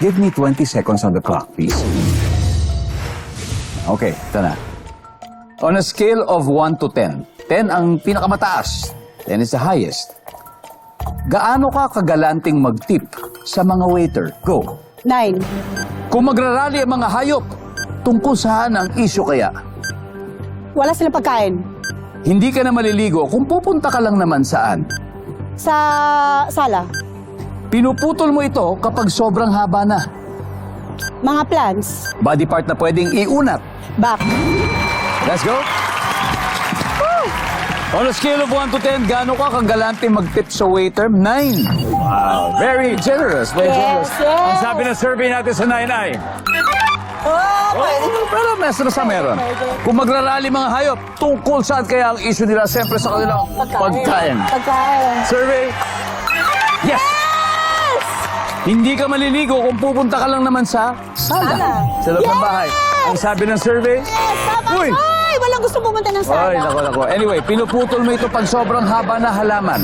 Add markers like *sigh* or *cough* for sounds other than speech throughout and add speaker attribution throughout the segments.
Speaker 1: Give me 20 seconds on the clock, please. Okay, ito na. On a scale of 1 to 10, 10 ang pinakamataas, 10 is the highest. Gaano ka kagalanting mag-tip sa mga waiter? Go.
Speaker 2: Nine.
Speaker 1: Kung magrarally ang mga hayop, tungkol saan ang isyo kaya?
Speaker 2: Wala silang pagkain.
Speaker 1: Hindi ka na maliligo kung pupunta ka lang naman saan.
Speaker 2: Sa sala.
Speaker 1: Pinuputol mo ito kapag sobrang haba na.
Speaker 2: Mga plants.
Speaker 1: Body part na pwedeng iunat.
Speaker 2: Back.
Speaker 1: Let's go. On a scale of 1 to 10, gaano ka kagalante mag-tip sa waiter? 9. Wow. Very generous. Very
Speaker 2: Yes,
Speaker 1: generous.
Speaker 2: yes.
Speaker 1: Ang sabi ng survey natin sa 9
Speaker 2: Oh,
Speaker 1: Oh, pero meron sa meron. Kung magrarally mga hayop, tungkol saan kaya ang issue nila? Siyempre sa kanilang pagkain.
Speaker 2: Pagkain.
Speaker 1: Survey. Yes! Hindi ka maliligo kung pupunta ka lang naman sa sala.
Speaker 2: Sala.
Speaker 1: Sa loob ng
Speaker 2: Yes!
Speaker 1: bahay. Ang sabi ng survey,
Speaker 2: Yes, tama.
Speaker 1: Uy!
Speaker 2: Ay, walang gusto pumunta ng sala.
Speaker 1: Ay, nako, nako. Anyway, pinuputol mo ito pag sobrang haba na halaman.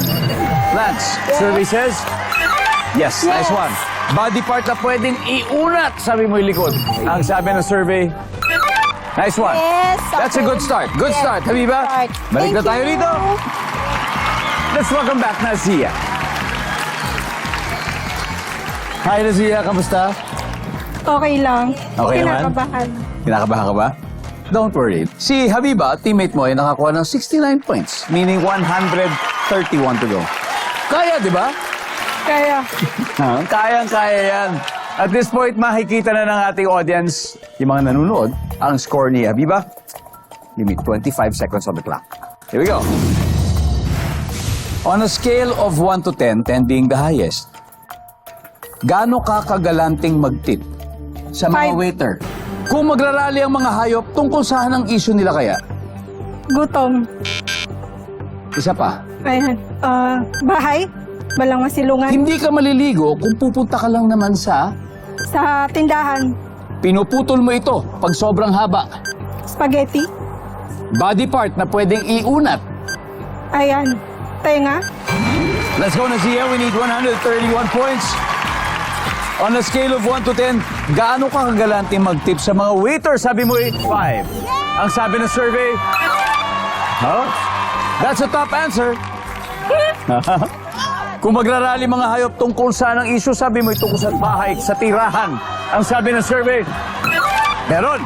Speaker 1: Lance, survey says, yes, nice one. Body part na pwedeng iunat, sabi mo yung likod. Ang sabi ng survey, nice one.
Speaker 2: Yes,
Speaker 1: That's a good start. Good
Speaker 2: Yes,
Speaker 1: start, Habiba.
Speaker 2: start.
Speaker 1: Balik na tayo
Speaker 2: you.
Speaker 1: rito. Let's welcome back Nazia. Hi, Nazia. Kamusta?
Speaker 3: Okay lang.
Speaker 1: Okay naman?
Speaker 3: Kinakabahan.
Speaker 1: Kinakabahan ka ba? Don't worry. Si Habiba, teammate mo, ay nakakuha ng 69 points, meaning 131 to go. Kaya, di ba?
Speaker 3: Kaya,
Speaker 1: Ha? *laughs* Kayang-kaya yan. At this point, makikita na ng ating audience, yung mga nanonood, ang score ni Habiba. Me 25 seconds on the clock. Here we go. On a scale of 1 to 10, 10 being the highest, gaano ka kagalanting mag-tip sa mga
Speaker 3: Five.
Speaker 1: waiter? Kung magrarally ang mga hayop, tungkol saan ang issue nila kaya?
Speaker 3: gutom.
Speaker 1: Isa pa,
Speaker 3: Ayan. Ah, bahay. Balang masilungan.
Speaker 1: hindi ka maliligo kung pupunta ka lang naman sa
Speaker 3: Sa tindahan.
Speaker 1: pinuputol mo ito pag sobrang haba.
Speaker 3: Spaghetti.
Speaker 1: Body part na pwedeng iunat.
Speaker 3: Ayan. Tenga.
Speaker 1: Let's go na siya. We need 131 points. On a scale of 1 to 10, gaano ka kagalante mag-tip sa mga waiter? Sabi mo eh, 5. Ang sabi ng survey, huh? That's a top answer. *laughs* Kung magrarally mga hayop tungkol saan ang issue, sabi mo tungkol sa bahay, sa tirahan. Ang sabi ng survey, meron.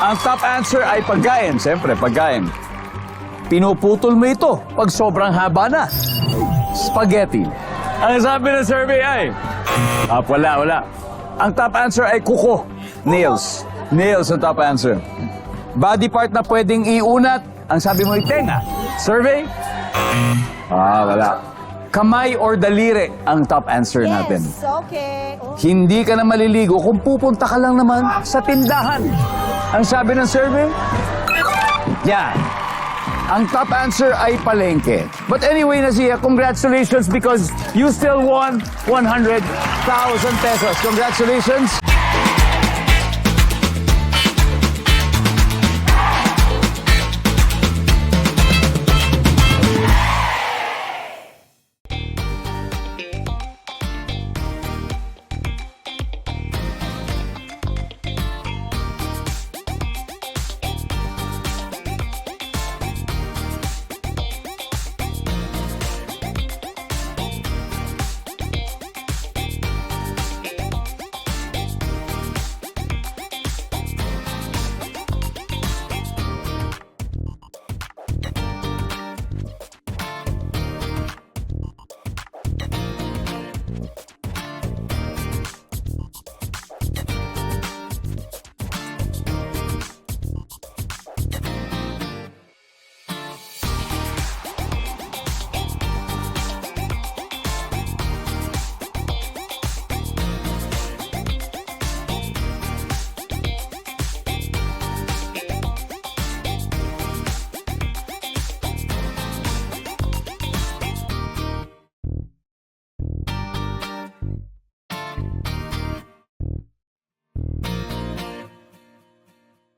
Speaker 1: Ang top answer ay pagkain. Siyempre, pagkain. Pinuputol mo ito pag sobrang haba na. Spaghetti. Ang sabi ng survey ay, ah, wala, wala. Ang top answer ay kuko. Nails. Nails ang top answer. Body part na pwedeng iunat. Ang sabi mo ay tenga. Survey? Ah, wala. Kamay or daliri ang top answer natin.
Speaker 2: Yes, okay. Oh.
Speaker 1: Hindi ka na maliligo kung pupunta ka lang naman sa tindahan. Ang sabi ng survey? Yan. Ang top answer ay palengke. But anyway, Nazia, congratulations because you still won 100,000 pesos. Congratulations.